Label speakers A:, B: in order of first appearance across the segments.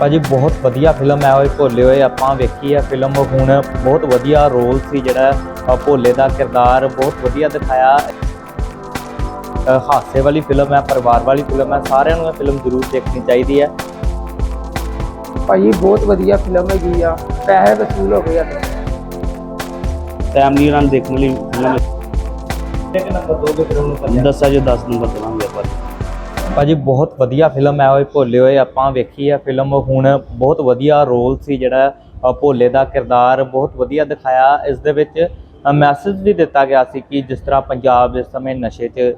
A: ਭਾਜੀ ਬਹੁਤ ਵਧੀਆ ਫਿਲਮ ਹੈ ਉਹ ਭੋਲੇ ਹੋਏ ਆਪਾਂ ਵੇਖੀ ਹੈ ਫਿਲਮ ਹੁਣ ਬਹੁਤ ਵਧੀਆ ਰੋਲ ਸੀ ਜਿਹੜਾ ਅ, ਭੋਲੇ ਦਾ ਕਿਰਦਾਰ ਬਹੁਤ ਵਧੀਆ ਦਿਖਾਇਆ। ਅ, ਹਾਸੇ ਵਾਲੀ ਫਿਲਮ ਹੈ ਪਰਿਵਾਰ ਵਾਲੀ ਫਿਲਮ ਹੈ ਸਾਰਿਆਂ ਨੂੰ ਇਹ ਫਿਲਮ ਜ਼ਰੂਰ ਦੇਖਣੀ ਚਾਹੀਦੀ ਹੈ।
B: ਭਾਈ ਬਹੁਤ ਵਧੀਆ ਫਿਲਮ ਹੈਗੀ ਆ ਪੈਸੇ ਵਸੂਲ ਹੋ ਗਏ ਆ।
C: ਫੈਮਿਲੀ ਨਾਲ ਦੇਖਣ ਲਈ। ਫਿਲਮ
A: ਇੱਕ ਨੰਬਰ ਦੋਗੇ ਫਿਰ ਉਹਨੂੰ
C: ਦੱਸਿਆ ਜੇ 10 ਨੰਬਰ ਦਵਾਂਗੇ। ਆਪਾਂ
A: ਭਾਜੀ ਬਹੁਤ ਵਧੀਆ ਫਿਲਮ ਹੈ ਉਹ ਭੋਲੇ ਹੋਏ ਆਪਾਂ ਵੇਖੀ ਹੈ ਫਿਲਮ ਹੁਣ ਬਹੁਤ ਵਧੀਆ ਰੋਲ ਸੀ ਜਿਹੜਾ ਭੋਲੇ ਦਾ ਕਿਰਦਾਰ ਬਹੁਤ ਵਧੀਆ ਦਿਖਾਇਆ। ਇਸ ਦੇ ਵਿੱਚ ਮੈਸੇਜ ਵੀ ਦਿੱਤਾ ਗਿਆ ਸੀ ਕਿ ਜਿਸ ਤਰ੍ਹਾਂ ਪੰਜਾਬ ਇਸ ਸਮੇਂ ਨਸ਼ੇ 'ਚ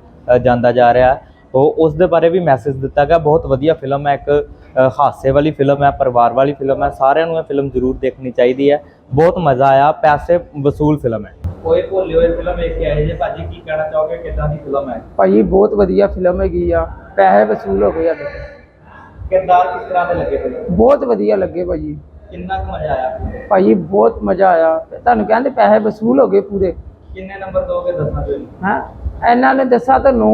A: ਜਾਂਦਾ ਜਾ ਰਿਹਾ ਉਹ ਉਸ ਦੇ ਬਾਰੇ ਵੀ ਮੈਸੇਜ ਦਿੱਤਾ ਗਿਆ। ਬਹੁਤ ਵਧੀਆ ਫਿਲਮ ਹੈ ਇੱਕ ਅ, ਹਾਸੇ ਵਾਲੀ ਫਿਲਮ ਹੈ ਪਰਿਵਾਰ ਵਾਲੀ ਫਿਲਮ ਹੈ। ਸਾਰਿਆਂ ਨੂੰ ਇਹ ਫਿਲਮ ਜ਼ਰੂਰ ਦੇਖਣੀ ਚਾਹੀਦੀ ਹੈ। ਬਹੁਤ ਮਜ਼ਾ ਆਇਆ। ਪੈਸੇ ਵਸੂਲ ਫਿਲਮ ਹੈ। ਓਏ ਭੋਲੇ ਹੋਏ ਫਿਲਮ ਵੇਖ ਕੇ ਆਏ ਜੇ ਭਾਜੀ ਕੀ ਕਹਿਣਾ ਚਾਹੋਗੇ ਕਿਦਾਂ ਦੀ ਫਿਲਮ ਹੈ?
B: ਭਾਈ ਬਹੁਤ ਵਧੀਆ ਫਿਲਮ ਹੈਗੀ ਆ। ਪੈਸੇ ਵਸੂਲ ਹੋ ਗਏ ਆ।
A: ਕਿਰਦਾਰ ਕਿਸ ਤਰ੍ਹਾਂ ਦੇ ਲੱਗੇ ਫਿਲਮ?
B: ਬਹੁਤ ਵਧੀਆ ਲੱਗੇ ਭਾਈ
A: ਕਿੰਨਾ ਕੁ ਮਜ਼ਾ ਆਇਆ?
B: ਭਾਈ ਬਹੁਤ ਮਜ਼ਾ ਆਇਆ। ਤੁਹਾਨੂੰ ਕਹਿੰਦੇ ਪੈਸੇ ਵਸੂਲ ਹੋ ਗਏ ਪੂਰੇ।
A: ਕਿੰਨੇ ਨੰਬਰ ਦੋਗੇ ਦੱਸਣਾ ਤੁਸੀਂ
B: ਹਾਂ? ਇਹਨਾਂ ਨੇ ਦੱਸਿਆ ਤਾਂ 9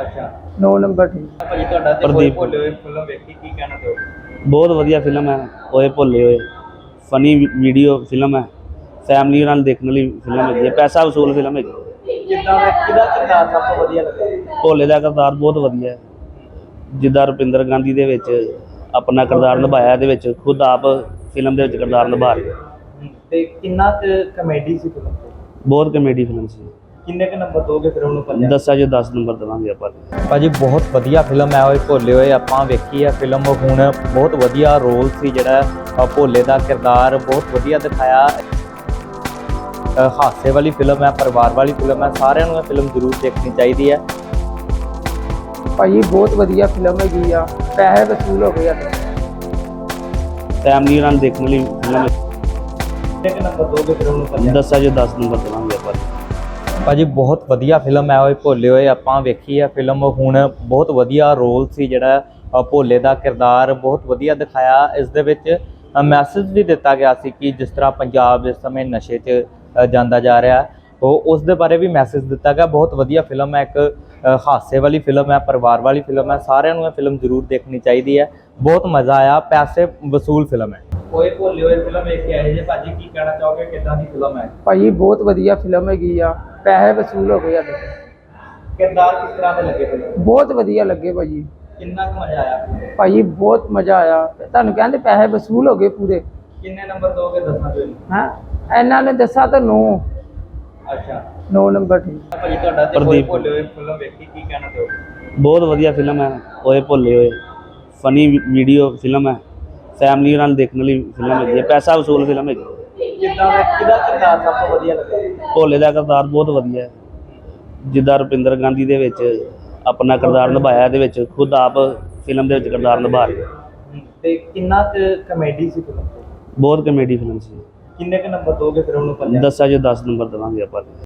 A: ਅੱਛਾ।
B: 9 ਨੰਬਰ ਠੀਕ।
A: ਭਾਜੀ ਤੁਹਾਡਾ ਤੇ। ਭੋਲੇ ਹੋਏ ਫਿਲਮ ਵੇਖੀ ਕੀ ਕਹਿਣਾ ਚਾਹੋਗੇ?
C: ਬਹੁਤ ਵਧੀਆ ਫਿਲਮ ਹੈ ਓਏ ਭੁੱਲੇ ਹੋਏ। ਫਨੀ ਵੀਡੀਓ ਫਿਲਮ ਹੈ। ਫੈਮਿਲੀ ਨਾਲ ਦੇਖਣ ਲਈ ਫਿਲਮ ਹੈਗੀ ਹੈ ਪੈਸਾ ਵਸੂਲ ਫਿਲਮ ਹੈਗੀ। ਹੈ।
A: ਕਿੱਦਾਂ ਦਾ ਕਿਹਦਾ ਕਿਰਦਾਰ ਸਭ ਤੋਂ ਵਧੀਆ ਲੱਗਾ?
C: ਭੋਲੇ ਦਾ ਕਿਰਦਾਰ ਬਹੁਤ ਵਧੀਆ ਹੈ। ਜਿੱਦਾਂ ਰੁਪਿੰਦਰ ਗਾਂਧੀ ਦੇ ਵਿੱਚ ਆਪਣਾ ਕਿਰਦਾਰ ਨਿਭਾਇਆ ਇਹਦੇ ਵਿੱਚ ਖੁਦ ਆਪ ਫਿਲਮ ਦੇ ਵਿੱਚ ਕਿਰਦਾਰ ਨਿਭਾ ਰਿਹਾ।
A: ਤੇ ਕਿੰਨਾ ਕੁ ਕਮੇਡੀ ਸੀ ਫਿਲਮ
C: ਬਹੁਤ ਕਮੇਡੀ ਫਿਲਮ ਸੀ।
A: ਕਿੰਨੇ ਕੁ ਨੰਬਰ ਦੋਗੇ ਫਿਰ ਉਹਨੂੰ
C: ਦੱਸਿਆ ਜੇ 10 ਨੰਬਰ ਦਵਾਂਗੇ ਆਪਾਂ।
A: ਭਾਜੀ ਬਹੁਤ ਵਧੀਆ ਫਿਲਮ ਹੈ ਉਹ ਭੋਲੇ ਹੋਏ ਆਪਾਂ ਵੇਖੀ ਹੈ ਫਿਲਮ। ਹੁਣ ਬਹੁਤ ਵਧੀਆ ਰੋਲ ਸੀ ਜਿਹੜਾ ਅ, ਭੋਲੇ ਦਾ ਕਿਰਦਾਰ ਬਹੁਤ ਵਧੀਆ ਦਿਖਾਇਆ। ਹਾਸੇ ਵਾਲੀ ਫਿਲਮ ਹੈ ਪਰਿਵਾਰ ਵਾਲੀ ਫਿਲਮ ਹੈ ਸਾਰਿਆਂ ਨੂੰ ਇਹ ਫਿਲਮ ਜ਼ਰੂਰ ਦੇਖਣੀ ਚਾਹੀਦੀ ਹੈ।
B: ਭਾਈ ਬਹੁਤ ਵਧੀਆ ਫਿਲਮ ਹੈਗੀ ਆ। ਪੈਸੇ ਵਸੂਲ ਹੋ ਗਏ ਆ।
C: ਫੈਮਿਲੀ ਨਾਲ ਦੇਖਣ ਲਈ ਫਿਲਮ
A: ਕਿੰਨੇ ਨੰਬਰ
C: ਦੱਸਿਆ ਜੇ 10 ਨੰਬਰ ਦਵਾਂਗੇ ਆਪਾਂ।
A: ਭਾਜੀ ਬਹੁਤ ਵਧੀਆ ਫਿਲਮ ਹੈ ਉਹ ਭੋਲੇ ਹੋਏ ਆਪਾਂ ਵੇਖੀ ਹੈ ਫਿਲਮ ਹੁਣ ਬਹੁਤ ਵਧੀਆ ਰੋਲ ਸੀ ਜਿਹੜਾ ਭੋਲੇ ਦਾ ਕਿਰਦਾਰ ਬਹੁਤ ਵਧੀਆ ਦਿਖਾਇਆ। ਇਸ ਦੇ ਵਿੱਚ ਮੈਸੇਜ ਵੀ ਦਿੱਤਾ ਗਿਆ ਸੀ ਕਿ ਜਿਸ ਤਰ੍ਹਾਂ ਪੰਜਾਬ ਇਸ ਸਮੇਂ ਨਸ਼ੇ 'ਚ ਜਾਂਦਾ ਜਾ ਰਿਹਾ। ਉਹ ਉਸ ਦੇ ਬਾਰੇ ਵੀ ਮੈਸੇਜ ਦਿੱਤਾ ਗਿਆ। ਬਹੁਤ ਵਧੀਆ ਫਿਲਮ ਹੈ। ਇੱਕ ਹਾਸੇ ਵਾਲੀ ਫਿਲਮ ਹੈ ਪਰਿਵਾਰ ਵਾਲੀ ਫਿਲਮ ਹੈ। ਸਾਰਿਆਂ ਨੂੰ ਇਹ ਫਿਲਮ ਜ਼ਰੂਰ ਦੇਖਣੀ ਚਾਹੀਦੀ ਹੈ। ਬਹੁਤ ਮਜ਼ਾ ਆਇਆ। ਪੈਸੇ ਵਸੂਲ ਫਿਲਮ ਹੈ। ਓਏ ਭੋਲੇ ਹੋਏ ਫਿਲਮ ਵੇਖ ਕੇ ਆਏ ਜੇ। ਭਾਜੀ ਕੀ ਕਹਿਣਾ ਚਾਹੋਗੇ? ਕਿਦਾਂ ਦੀ ਫਿਲਮ ਹੈ?
B: ਭਾਈ ਬਹੁਤ ਵਧੀਆ ਫਿਲਮ ਹੈਗੀ ਆ। ਪੈਸੇ ਵਸੂਲ ਹੋ ਗਏ ਆ।
A: ਕਿਰਦਾਰ ਕਿਸ ਤਰ੍ਹਾਂ ਦੇ ਲੱਗੇ ਫਿਲਮ
B: ਬਹੁਤ ਵਧੀਆ ਲੱਗੇ ਭਾਈ
A: ਕਿੰਨਾ ਕੁ ਮਜ਼ਾ ਆਇਆ?
B: ਭਾਈ ਬਹੁਤ ਮਜ਼ਾ ਆਇਆ। ਤੁਹਾਨੂੰ ਕਹਿੰਦੇ ਪੈਸੇ ਵਸੂਲ ਹੋ ਗਏ ਪੂਰੇ।
A: ਕਿੰਨੇ ਨੰਬਰ ਦੋਗੇ ਦੱਸਣਾ ਤੁਸੀਂ
B: ਹਾਂ? ਇਹਨਾਂ ਨੇ ਦੱਸਿਆ ਤਾਂ 9
A: ਅੱਛਾ।
B: 9 ਨੰਬਰ ਠੀਕ।
A: ਭਾਜੀ ਤੁਹਾਡਾ ਤੇ ਕੋਈ
C: ਪ੍ਰਦੀਪ।
A: ਭੋਲੇ ਹੋਏ ਫਿਲਮ ਵੇਖੀ ਕੀ ਕਹਿਣਾ ਚਾਹੋਗੇ?
C: ਬਹੁਤ ਵਧੀਆ ਫਿਲਮ ਹੈ ਓਏ ਭੁੱਲੇ ਹੋਏ। ਫਨੀ ਵੀਡੀਓ ਫਿਲਮ ਹੈ ਫੈਮਿਲੀ ਨਾਲ ਦੇਖਣ ਲਈ ਫਿਲਮ ਹੈਗੀ ਹੈ ਪੈਸਾ ਵਸੂਲ ਫਿਲਮ ਹੈਗੀ। ਹੈ।
A: ਕਿੱਦਾਂ ਦਾ ਕਿਹਦਾ ਕਿਰਦਾਰ ਸਭ ਤੋਂ ਵਧੀਆ ਲੱਗਾ?
C: ਭੋਲੇ ਦਾ ਕਿਰਦਾਰ ਬਹੁਤ ਵਧੀਆ ਹੈ। ਜਿੱਦਾਂ ਰੁਪਿੰਦਰ ਗਾਂਧੀ ਦੇ ਵਿੱਚ ਆਪਣਾ ਕਿਰਦਾਰ ਨਿਭਾਇਆ ਇਹਦੇ ਵਿੱਚ ਖੁਦ ਆਪ ਫਿਲਮ ਦੇ ਵਿੱਚ ਕਿਰਦਾਰ ਨਿਭਾ ਰਿਹਾ।
A: ਤੇ ਕਿੰਨਾ ਕਮੇਡੀ ਸੀ ਫਿਲਮ?
C: ਬਹੁਤ ਕਮੇਡੀ ਫਿਲਮ ਸੀ।
A: ਕਿੰਨੇ ਕੁ ਨੰਬਰ ਦੋਗੇ ਫਿਰ ਉਹਨੂੰ
C: ਦੱਸਿਆ ਜੇ 10 ਨੰਬਰ ਦੇਵਾਂਗੇ ਆਪਾਂ।